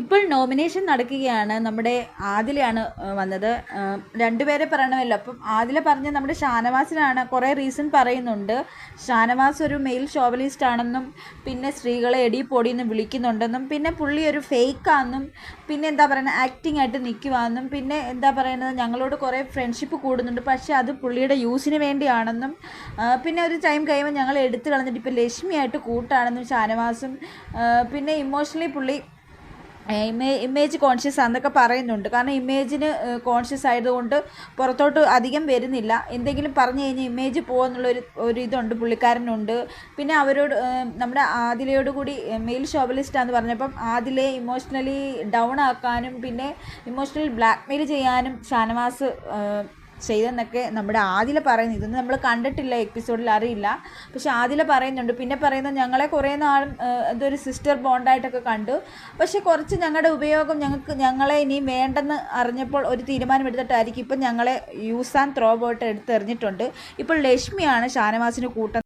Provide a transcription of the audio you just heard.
ഇപ്പോൾ നോമിനേഷൻ നടക്കുകയാണ്. നമ്മുടെ ആദിലയാണ് വന്നത്. രണ്ടുപേരെ പറയണമല്ലോ. അപ്പം ആദില പറഞ്ഞ നമ്മുടെ ഷാനവാസിനാണ് കുറേ റീസൺ പറയുന്നുണ്ട്. ഷാനവാസ് ഒരു മെയിൽ ഷോവലിസ്റ്റ് ആണെന്നും പിന്നെ സ്ത്രീകളെ എടി പൊടിയെന്ന് വിളിക്കുന്നുണ്ടെന്നും പിന്നെ പുള്ളി ഒരു ഫേക്കാണെന്നും പിന്നെ എന്താ പറയുന്നത് ആക്ടിങ് ആയിട്ട് നിൽക്കുവാന്നും പിന്നെ എന്താ പറയുന്നത് ഞങ്ങളോട് കുറേ ഫ്രണ്ട്ഷിപ്പ് കൂടുന്നുണ്ട്. പക്ഷേ അത് പുള്ളിയുടെ യൂസിന് വേണ്ടിയാണെന്നും പിന്നെ ഒരു ടൈം കഴിയുമ്പോൾ ഞങ്ങൾ എടുത്തു കളഞ്ഞിട്ട് ഇപ്പോൾ ലക്ഷ്മിയായിട്ട് കൂട്ടാണെന്നും ഷാനവാസും പിന്നെ ഇമോഷണലി പുള്ളി ഇമേ ഇമേജ് കോൺഷ്യസ് ആണെന്നൊക്കെ പറയുന്നുണ്ട്. കാരണം ഇമേജിന് കോൺഷ്യസ് ആയതുകൊണ്ട് പുറത്തോട്ട് അധികം വരുന്നില്ല. എന്തെങ്കിലും പറഞ്ഞു കഴിഞ്ഞാൽ ഇമേജ് പോകുന്നുള്ളൊരു ഒരു ഇതുണ്ട്. പുള്ളിക്കാരനുണ്ട്. പിന്നെ അവരോട് നമ്മുടെ ആദിലയോട് കൂടി മെയിൽ ഷോബലിസ്റ്റാന്ന് പറഞ്ഞപ്പം ആദിലെ ഇമോഷണലി ഡൗൺ ആക്കാനും പിന്നെ ഇമോഷണൽ ബ്ലാക്ക്മെയിൽ ചെയ്യാനും ഷാനവാസ് ചെയ്തെന്നൊക്കെ നമ്മുടെ ആദില പറയുന്നു. ഇതൊന്നും നമ്മൾ കണ്ടിട്ടില്ല എപ്പിസോഡിൽ അറിയില്ല. പക്ഷെ ആദില പറയുന്നുണ്ട്. പിന്നെ പറയുന്നത് ഞങ്ങളെ കുറേ നാളും ഇതൊരു സിസ്റ്റർ ബോണ്ടായിട്ടൊക്കെ കണ്ടു. പക്ഷെ കുറച്ച് ഞങ്ങളുടെ ഉപയോഗം ഞങ്ങൾക്ക് ഞങ്ങളെ ഇനി വേണ്ടെന്ന് അറിഞ്ഞപ്പോൾ ഒരു തീരുമാനം എടുത്തിട്ടായിരിക്കും ഇപ്പം ഞങ്ങളെ യൂസ് ആൻഡ് ത്രോ ബോട്ട് എടുത്തെറിഞ്ഞിട്ടുണ്ട്. ഇപ്പോൾ ലക്ഷ്മിയാണ് ഷാനവാസിന് കൂട്ടം